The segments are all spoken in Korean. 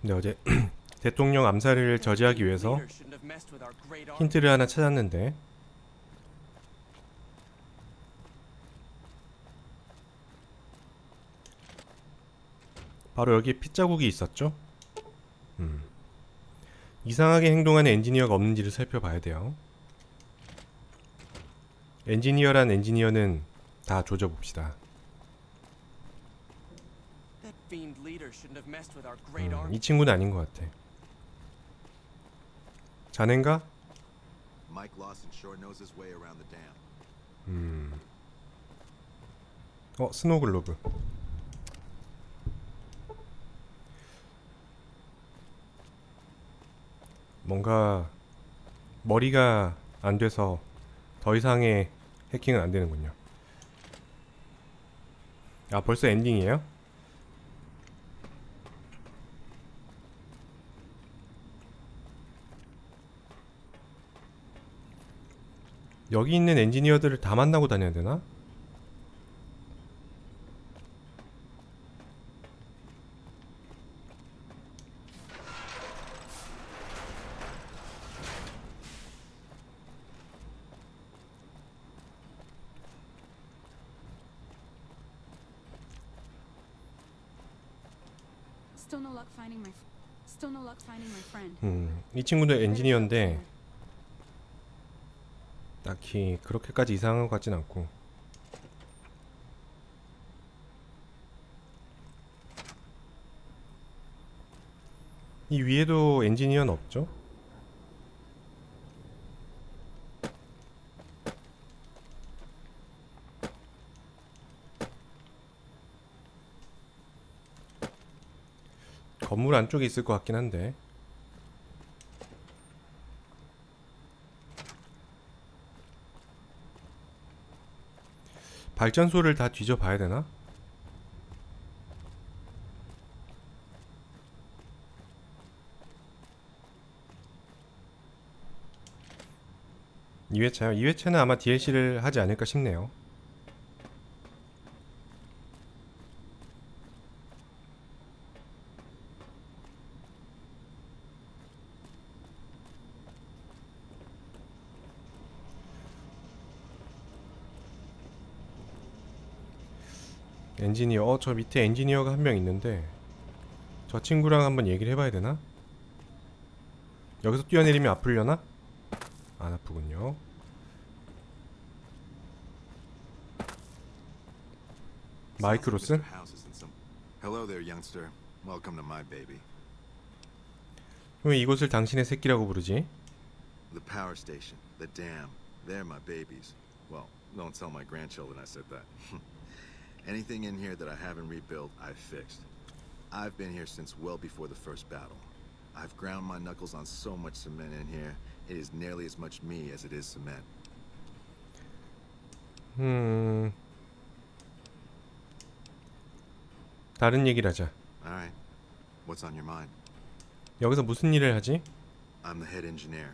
근데 어제 대통령 암살을 저지하기 위해서 힌트를 하나 찾았는데 바로 여기에 핏자국이 있었죠? 음. 이상하게 행동하는 엔지니어가 없는지를 살펴봐야 돼요. 엔지니어란 엔지니어는 다 조져봅시다. Fiend leader shouldn't have messed with our great 음, army. 이 친구는 아닌 것 같아. 자넨가? Mike Lawson sure knows his way around the dam. 음. 어, 스노글로브. 뭔가 머리가 안 돼서 더 이상의 해킹은 안 되는군요. 아, 벌써 엔딩이에요? 여기 있는 엔지니어들을 다 만나고 다녀야 되나? 음, 이 친구도 엔지니어인데 딱히 그렇게까지 이상한 것 같진 않고 이 위에도 엔지니어는 없죠? 건물 안쪽에 있을 것 같긴 한데 발전소를 다 뒤져봐야 되나? 이회차요 2회차는 아마 DLC를 하지 않을까 싶네요. 엔지니어, 어, 저 밑에 엔지니어가 한 명 있는데 저 친구랑 한번 얘기를 해봐야 되나? 여기서 뛰어내리면 아플려나? 안 아프군요. 마이크 로스? Sounds like Mr. House is in some- Hello there, youngster. Welcome to my baby. 왜 이곳을 당신의 새끼라고 부르지? The power station, the dam. They're my babies. Well, don't tell my grandchildren I said that. Anything in here that I haven't rebuilt, I've fixed. I've been here since well before the first battle. I've ground my knuckles on so much cement in here, it is nearly as much me as it is cement. 음... 다른 얘기를 하자. Alright. What's on your mind? 여기서 무슨 일을 하지? I'm the head engineer.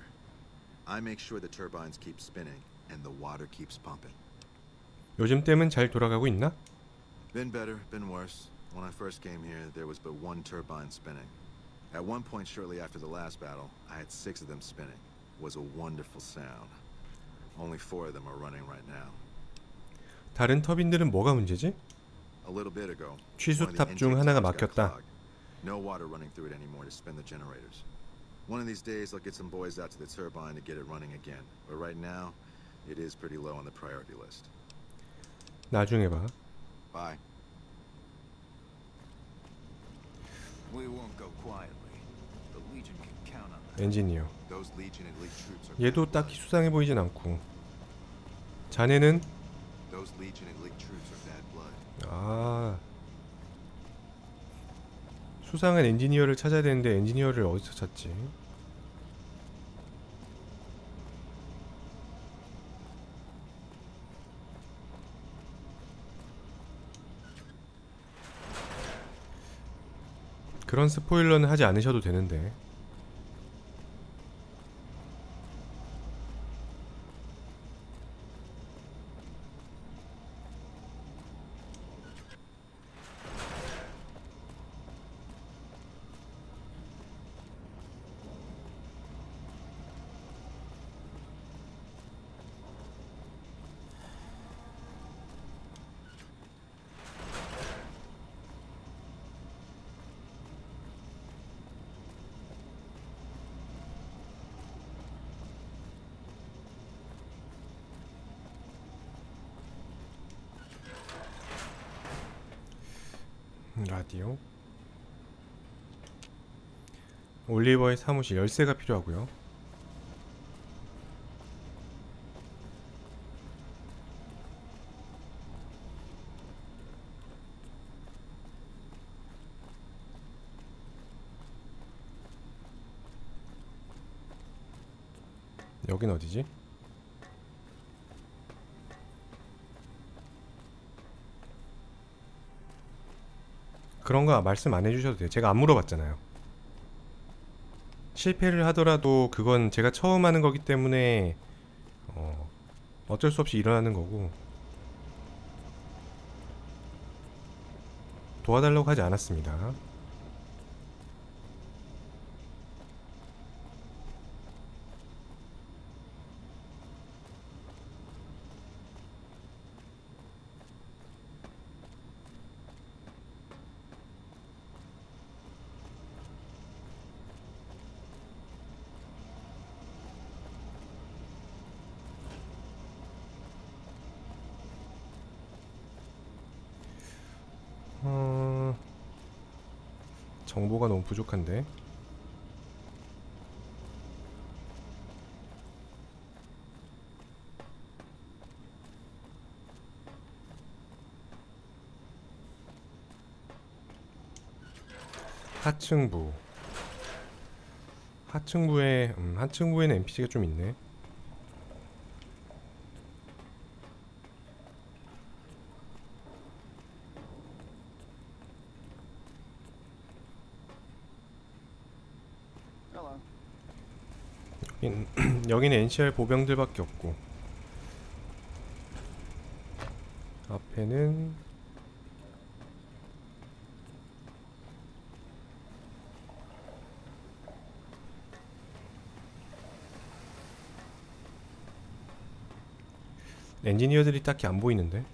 I make sure the turbines keep spinning and the water keeps pumping. 요즘 댐은 잘 돌아가고 있나? Been better, been worse. When I first came here, there was but one turbine spinning. At one point shortly after the last battle, I had six of them spinning. It was a wonderful sound. Only four of them are running right now. 다른 터빈들은 뭐가 문제지? A little bit ago, 취수탑 one of the 중 intake 하나가 tubes got 막혔다. clogged. No water running through it anymore to spin the generators. One of these days, I'll get some boys out to the turbine to get it running again. But right now, it is pretty low on the priority list. 나중에 봐. Bye. 엔지니어. 얘도 딱히. 수상해 보이진 않고. 자네는. 아 수상한 엔지니어를 찾아야 되는데 엔지니어를 어디서 찾지? 그런 스포일러는 하지 않으셔도 되는데 라디오 올리버의 사무실 열쇠가 필요하고요. 여긴 어디지? 그런 거 말씀 안 해주셔도 돼요. 제가 안 물어봤잖아요. 실패를 하더라도 그건 제가 처음 하는 거기 때문에 어, 어쩔 수 없이 일어나는 거고 도와달라고 하지 않았습니다. 정보가 너무 부족한데. 하층부. 하층부에 음, 하층부에는 NPC가 좀 있네. Hello. 여긴 여기는 NCR 보병들밖에 없고. 앞에는 엔지니어들이 딱히 안 보이는데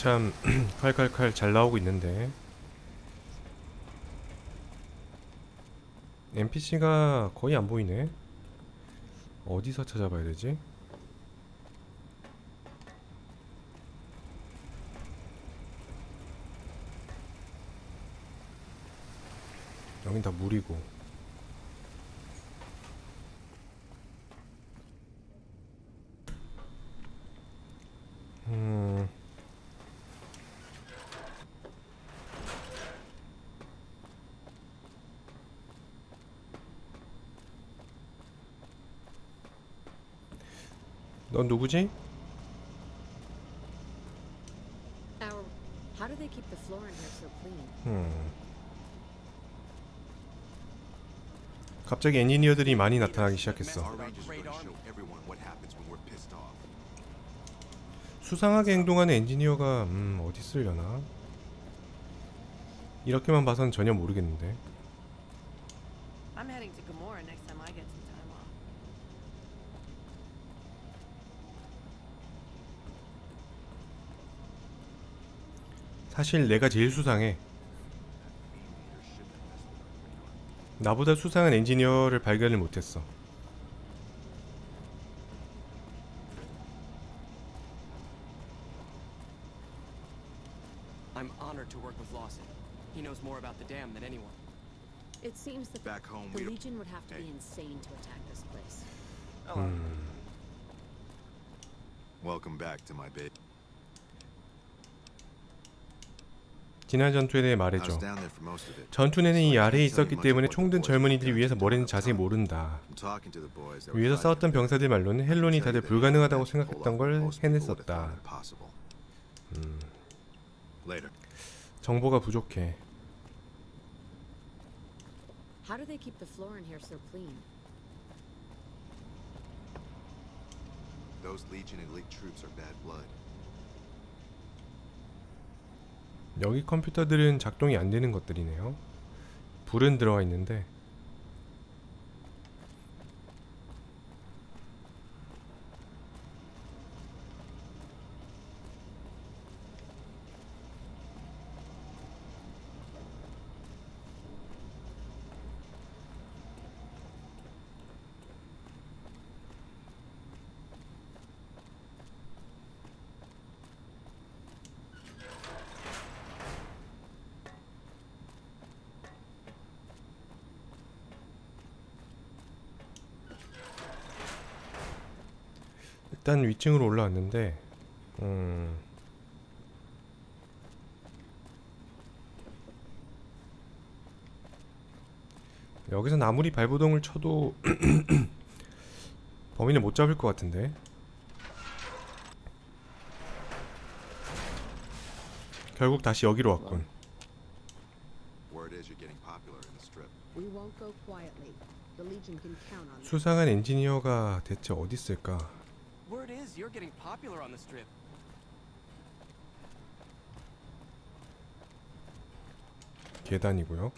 참 칼칼칼 잘 나오고 있는데. NPC가 거의 안 보이네. 어디서 찾아봐야 되지? 여긴 다 물이고 넌 누구지? Our, how do they keep the floor in here so clean? 음. 갑자기 엔지니어들이 많이 나타나기 시작했어. Our rangers are gonna show everyone what happens when we're pissed off. 수상하게 행동하는 엔지니어가 음, 어디 있으려나? 이렇게만 봐선 전혀 모르겠는데. I'm heading to Gamora next time I get some time off. 사실 내가 제일 수상해. 나보다 수상한 엔지니어를 발견을 못했어. I'm honored to work with Lawson. He knows more about the dam than anyone. It seems that Back home, the we Legion would have to be Hey. insane to attack this place. Hello. 음, Welcome back to my baby. 지난 전투에 대해 말해줘. it. 전투내는 이 아래에 있었기 때문에 총든 젊은이들이 위에서 뭘 했는지 자세히 모른다. I'm talking to the boys that were 위에서 싸웠던. 병사들 말로는 헬론이 다들 불가능하다고 생각했던 걸 해냈었다. Later. 정보가 부족해. How do they keep the floor in here so clean? Those Legion elite troops are bad blood. 여기 컴퓨터들은 작동이 안 되는 것들이네요. 불은 들어가 있는데 일단 위층으로 올라왔는데 음 여기선 아무리 발부동을 쳐도 범인을 못 잡을 것 같은데 결국 다시 여기로 왔군. 수상한 엔지니어가 대체 어디 있을까 is you're getting popular on the strip. 계단이고요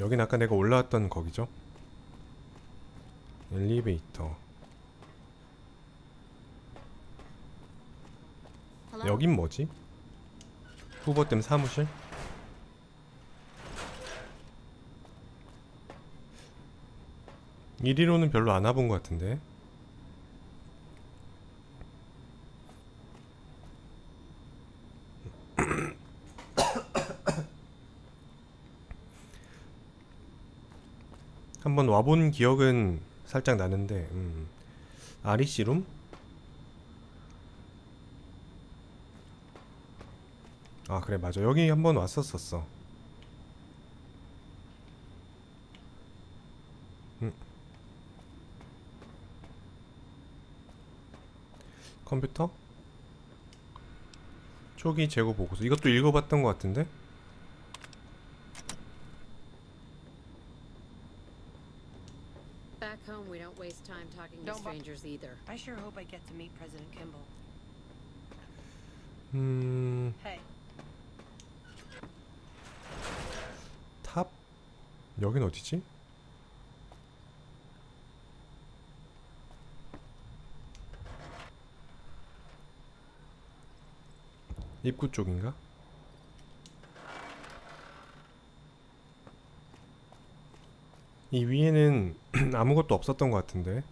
여긴 아까 내가 올라왔던 거기죠 엘리베이터 Hello? 여긴 뭐지? 후보댐 사무실? 이리로는 별로 안 와본 것 같은데 한번 와본 기억은 살짝 나는데 음. 아리씨룸? 아 그래 맞아 여기 한번 왔었었어 컴퓨터? 초기 재고 보고서 이것도 읽어봤던 것 같은데? Back home, we don't waste time talking to Don't bu- strangers either. I sure hope I get to meet President Kimball. 음... Hey, 탑? 여긴 어디지? 입구 쪽인가? 이 위에는 아무것도 없었던 것 같은데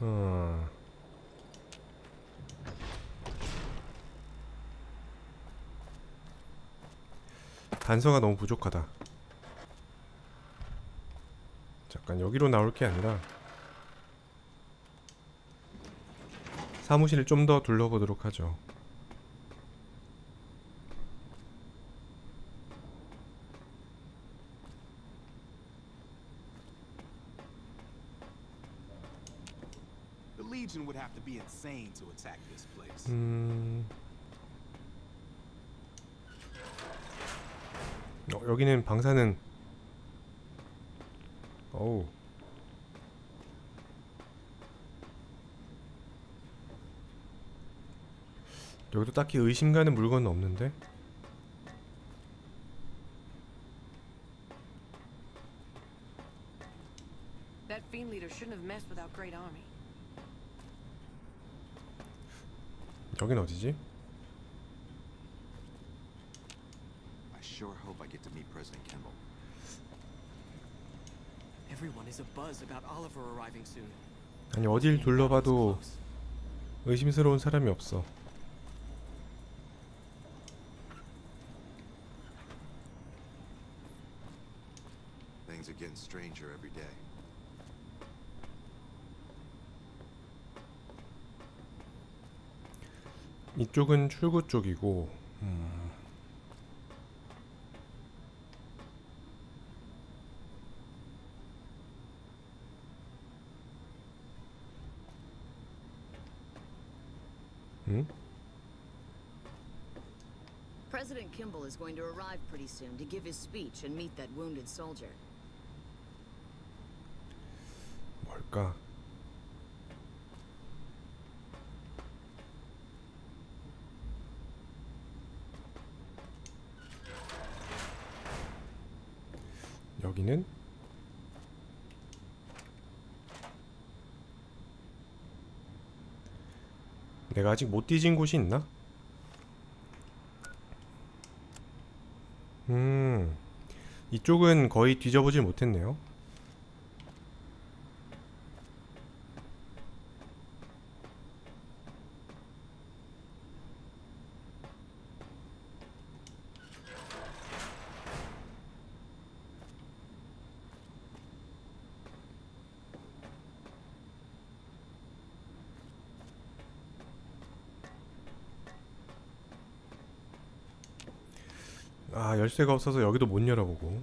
어... 단서가 너무 부족하다. 잠깐 여기로 나올 게 아니라 사무실을 좀 더 둘러보도록 하죠. The Legion would have to be insane to attack this place. 음... 어, 여기는 방사능. 어우. 여기도 딱히 의심 가는 물건은 없는데? 여긴 어디지? I sure hope I get to meet President Kimball. Everyone is abuzz about Oliver arriving soon. 아니 어딜 둘러봐도. 의심스러운 사람이 없어. stranger every day. 이쪽은 출구 쪽이고 음. 응? President Kimball is going to arrive pretty soon to give his speech and meet that wounded soldier. 뭘까? 여기는 내가 아직 못 뒤진 곳이 있나? 음, 이쪽은 거의 뒤져보질 못했네요. 아 열쇠가 없어서 여기도 못 열어보고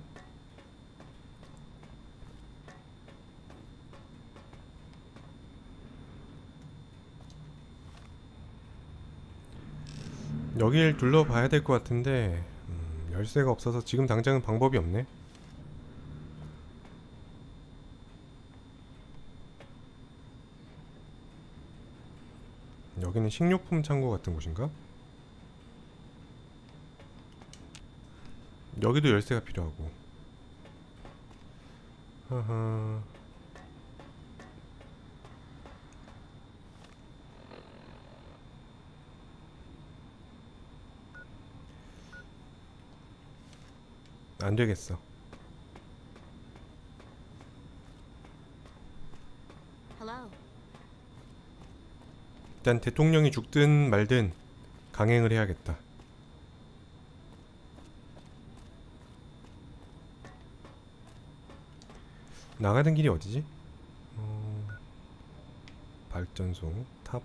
여길 둘러봐야 될 것 같은데 음, 열쇠가 없어서 지금 당장은 방법이 없네 여기는 식료품 창고 같은 곳인가? 여기도 열쇠가 필요하고. 하하. 안 되겠어. 일단 대통령이 죽든 말든 강행을 해야겠다 나가는 길이 어디지? 어... 발전소 탑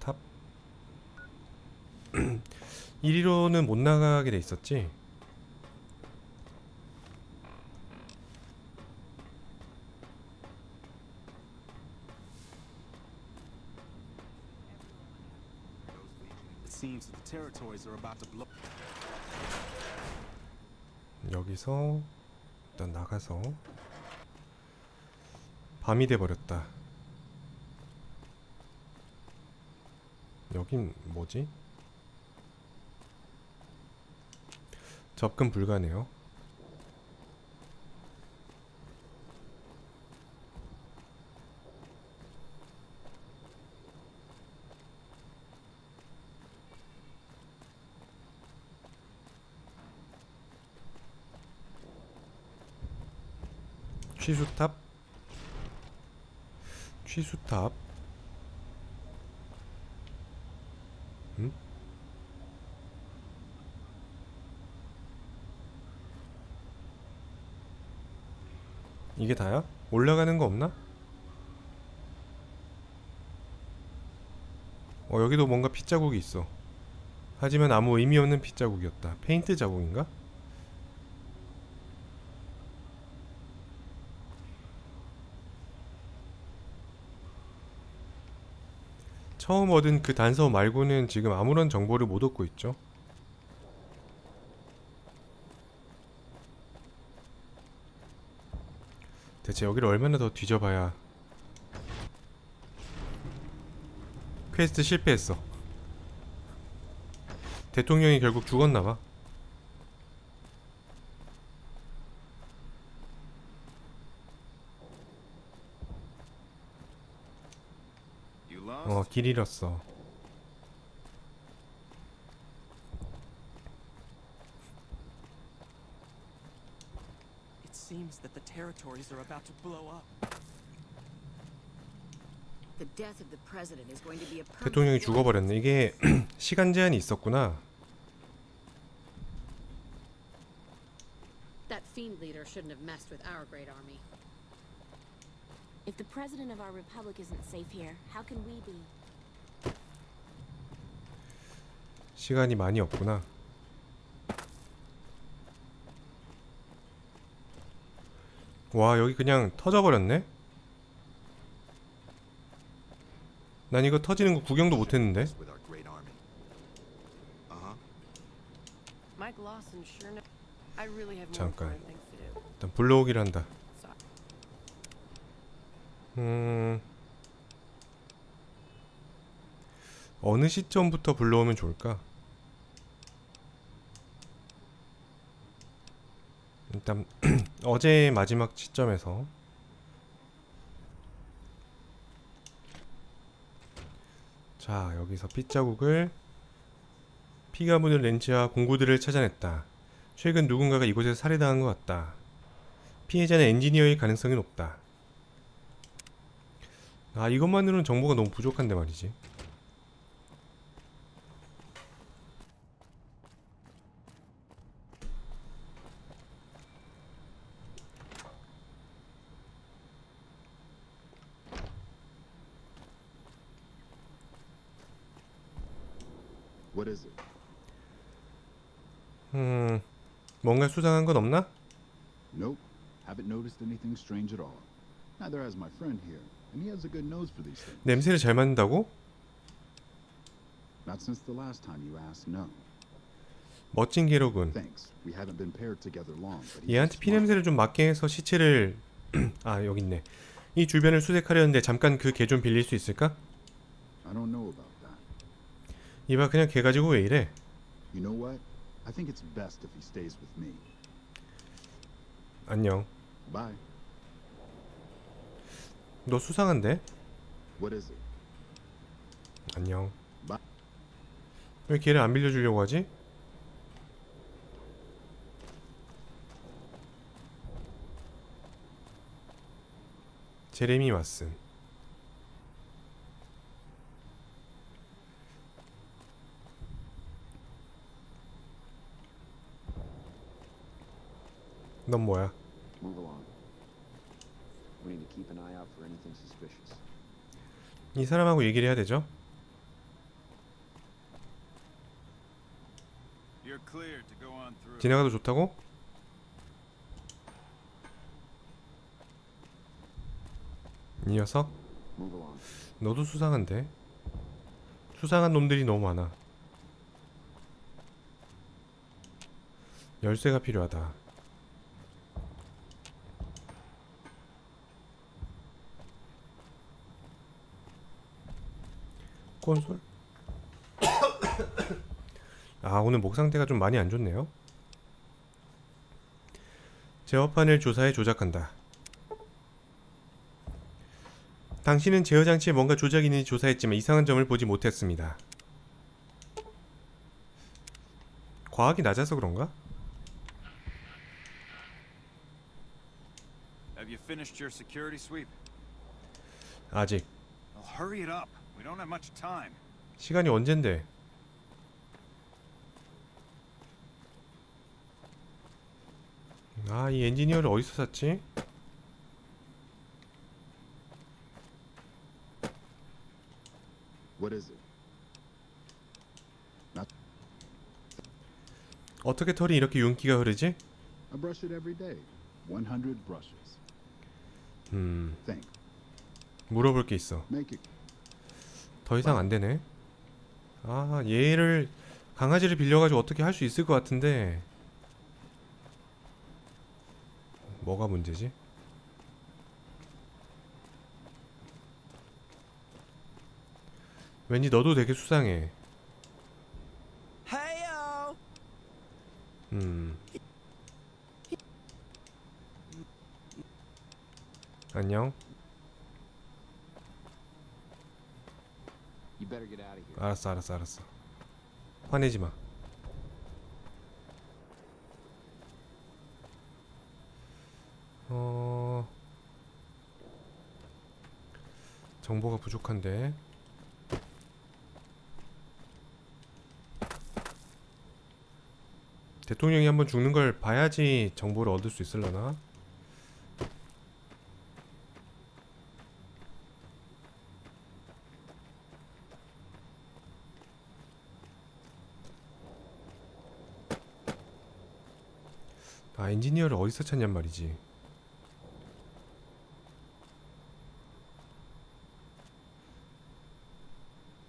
탑. 1위로는 못 나가게 돼 있었지? 여기서 일단 나가서 밤이 돼 버렸다. 여긴 뭐지? 접근 불가네요. 취수탑 취수탑 음? 이게 다야? 올라가는 거 없나? 어 여기도 뭔가 핏자국이 있어 하지만 아무 의미 없는 핏자국이었다 페인트 자국인가? 처음 얻은 그 단서 말고는 지금 아무런 정보를 못 얻고 있죠. 대체 여기를 얼마나 더 뒤져봐야 퀘스트 실패했어. 대통령이 결국 죽었나봐. 어, 길 잃었어. It seems that the territories are about to blow up. The death of the president is going to be a permanent 대통령이. 죽어버렸네. 이게 시간 제한이 있었구나. That fiend leader shouldn't have messed with our great army. If the president of our republic isn't safe here, how can we be? 시간이 많이 없구나. 와 여기 그냥 터져버렸네? 난 이거 터지는 거 구경도 못했는데 With our great army. Uh-huh. Lawson sure know. I really have more 잠깐. 일단 불러오기를 한다. 음. 어느 시점부터 불러오면 좋을까? 일단 어제 마지막 시점에서 자 여기서 핏자국을 피가 묻은 렌치와 공구들을 찾아냈다. 최근 누군가가 이곳에서 살해당한 것 같다. 피해자는 엔지니어일 가능성이 높다. 아 이것만으로는 정보가 너무 부족한데 말이지. What is it? 음 뭔가 수상한 건 없나? Nope. Haven't noticed anything strange at all. Neither has my friend here, and he has a good nose for these things. 냄새를 잘 맡는다고? Not since the last time you asked, no. 멋진 게로군. Thanks. We haven't been paired together long, but he's 얘한테 피. 냄새를 좀 맡게 해서 시체를 아 여기 있네. 이 주변을 수색하려는데 잠깐 그 개 좀 빌릴 수 있을까? 이봐 그냥 개 가지고 왜 이래? You know what? I think it's best if he stays with me. 안녕. Bye. 너 수상한데? 안녕. 마- 왜 걔를 안 빌려주려고 하지? 제레미 왓슨. 넌 뭐야? 이 사람하고 얘기를 해야 되죠? You're cleared to go on through. 지나가도 좋다고? 이 녀석? 너도 수상한데? 수상한 놈들이 너무 많아. 열쇠가 필요하다. 콘솔? 아, 오늘 목 상태가 좀 많이 안 좋네요. 제어판을 조사해 조작한다. 당신은 제어 장치에 뭔가 조작이 있는지 조사했지만 이상한 점을 보지 못했습니다. 과학이 낮아서 그런가? Have you finished your security sweep? 아직 Well, hurry it up. We don't have much time. 시간이 언젠데? 아, 이 엔지니어를 어디서 샀지? What is it? 어떻게 털이 이렇게 윤기가 흐르지? I brush it every day. 100 brushes. 음, Think. 물어볼 게 있어. 더 이상 안 되네. 아, 얘를 강아지를 빌려가지고 어떻게 할 수 있을 것 같은데 뭐가 문제지? 왠지 너도 되게 수상해. 음. 안녕. You better get out of here. 알았어, 알았어, 알았어. 화내지 마. 어. 정보가 부족한데. 대통령이 한번 죽는 걸 봐야지 정보를 얻을 수 있을려나? 아 엔지니어를 어디서 찾냔 말이지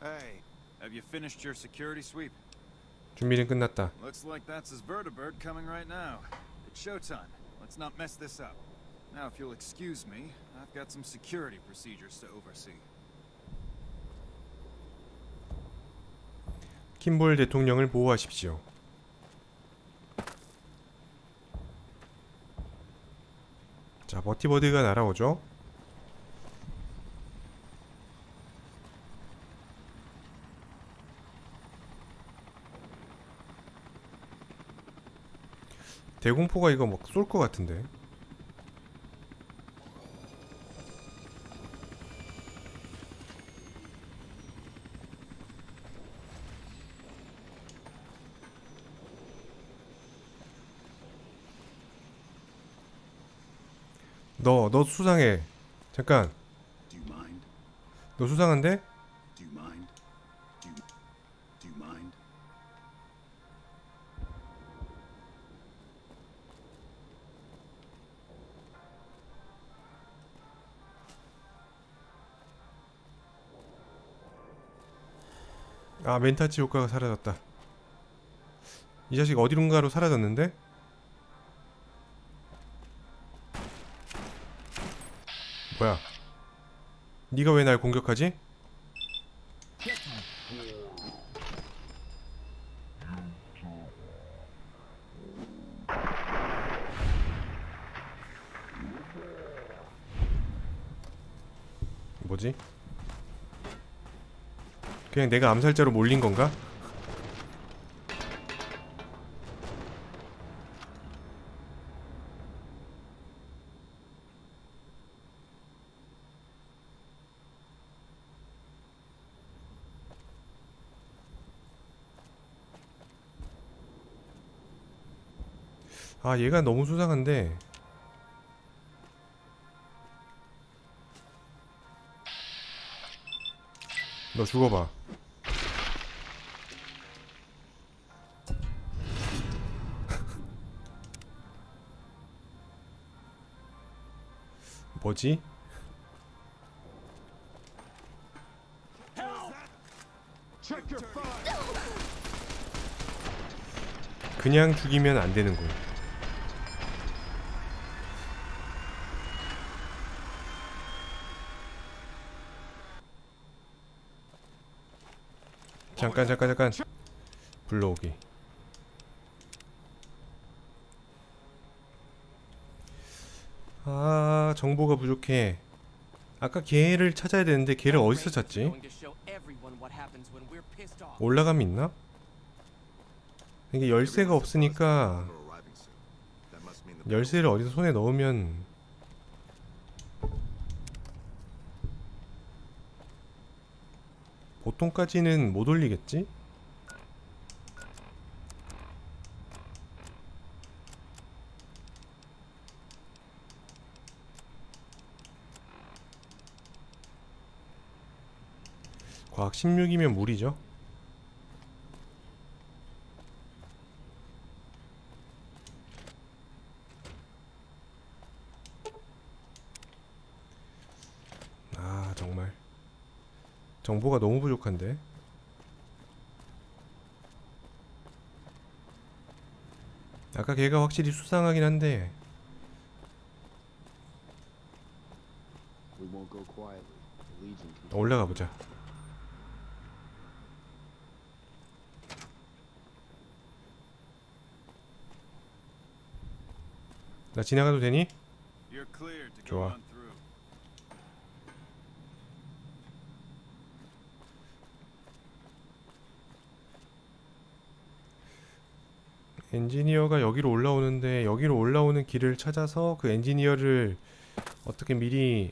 Hey, have you finished your security sweep? 준비는 끝났다. Looks like that's his vertibird coming right now. It's showtime. Let's not mess this up. Now, if you'll excuse me, I've got some security procedures to oversee. 킴볼 대통령을 보호하십시오. 자, 버티버드가 날아오죠. 대공포가 이거 막 쏠 것 같은데. 너, 너 수상해. 잠깐. 너 수상한데? 아, 멘타치 효과가 사라졌다. 이 자식 어디론가로 사라졌는데? 네가 왜 날 공격하지? 뭐지? 그냥 내가 암살자로 몰린 건가? 아 얘가 너무 수상한데 너 죽어봐 뭐지? 그냥 죽이면 안 되는군. 잠깐 잠깐 잠깐 불러오기. 아 정보가 부족해. 아까 걔를 찾아야 되는데 걔를 어디서 찾지? 올라감이 있나? 이게 열쇠가 없으니까 열쇠를 어디서 손에 넣으면 보통까지는 못 올리겠지? 과학 16이면 무리죠? 아 정말 정보가 너무 부족한데 아까 걔가 확실히 수상하긴 한데 We won't go quietly. The Legion can 올라가 보자 나 지나가도 되니? You're cleared to 좋아. 엔지니어가 여기로 올라오는데 여기로 올라오는 길을 찾아서 그 엔지니어를 어떻게 미리